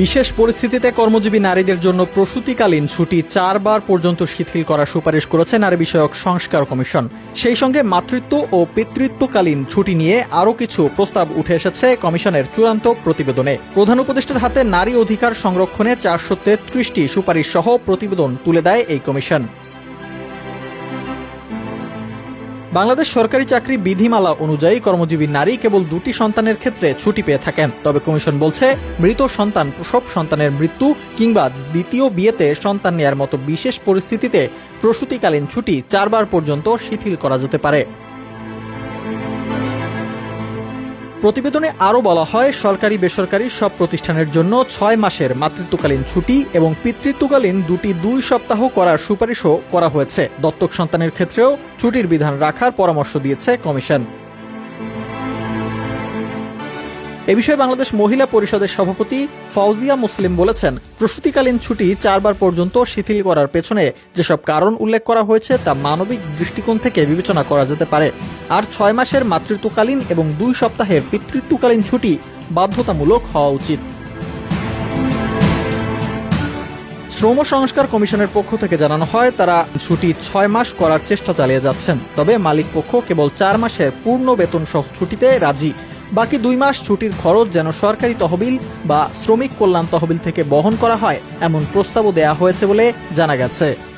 বিশেষ পরিস্থিতিতে কর্মজীবী নারীদের জন্য প্রসূতিকালীন ছুটি চারবার পর্যন্ত শিথিল করার সুপারিশ করেছে নারী বিষয়ক সংস্কার কমিশন। সেই সঙ্গে মাতৃত্ব ও পিতৃত্বকালীন ছুটি নিয়ে আরও কিছু প্রস্তাব উঠে এসেছে কমিশনের চূড়ান্ত প্রতিবেদনে। প্রধান উপদেষ্টার হাতে নারী অধিকার সংরক্ষণে চারশো তেত্রিশটি সুপারিশ সহ প্রতিবেদন তুলে দেয় এই কমিশন। বাংলাদেশ সরকারি চাকরি বিধিমালা অনুযায়ী কর্মজীবী নারী কেবল দুটি সন্তানের ক্ষেত্রে ছুটি পেয়ে থাকেন। তবে কমিশন বলছে, মৃত সন্তান প্রসব সন্তানের মৃত্যু কিংবা দ্বিতীয় বিয়েতে সন্তান নেয়ার মতো বিশেষ পরিস্থিতিতে প্রসূতিকালীন ছুটি চারবার পর্যন্ত শিথিল করা যেতে পারে। প্রতিবেদনে আরও বলা হয়, সরকারি বেসরকারি সব প্রতিষ্ঠানের জন্য ছয় মাসের মাতৃত্বকালীন ছুটি এবং পিতৃত্বকালীন দুটি দুই সপ্তাহ করার সুপারিশও করা হয়েছে। দত্তক সন্তানের ক্ষেত্রেও ছুটির বিধান রাখার পরামর্শ দিয়েছে কমিশন। এ বিষয়ে বাংলাদেশ মহিলা পরিষদের সভাপতি ফৌজিয়া মুসলিম বলেছেন, প্রসূতিকালীন ছুটি চারবার পর্যন্ত শিথিল করার পেছনে যেসব কারণ উল্লেখ করা হয়েছে তা মানবিক দৃষ্টিকোণ থেকে বিবেচনা করা যেতে পারে। আর ছয় মাসের মাতৃত্বকালীন এবং দুই সপ্তাহের পিতৃত্বকালীন ছুটি বাধ্যতামূলক হওয়া উচিত। শ্রম সংস্কার কমিশনের পক্ষ থেকে জানানো হয়, তারা ছুটি ছয় মাস করার চেষ্টা চালিয়ে যাচ্ছেন। তবে মালিক পক্ষ কেবল চার মাসের পূর্ণ বেতন সহ ছুটিতে রাজি। বাকি দুই মাস ছুটির খরচ যেন সরকারি তহবিল বা শ্রমিক কল্যাণ তহবিল থেকে বহন করা হয়, এমন প্রস্তাবও দেয়া হয়েছে বলে জানা গেছে।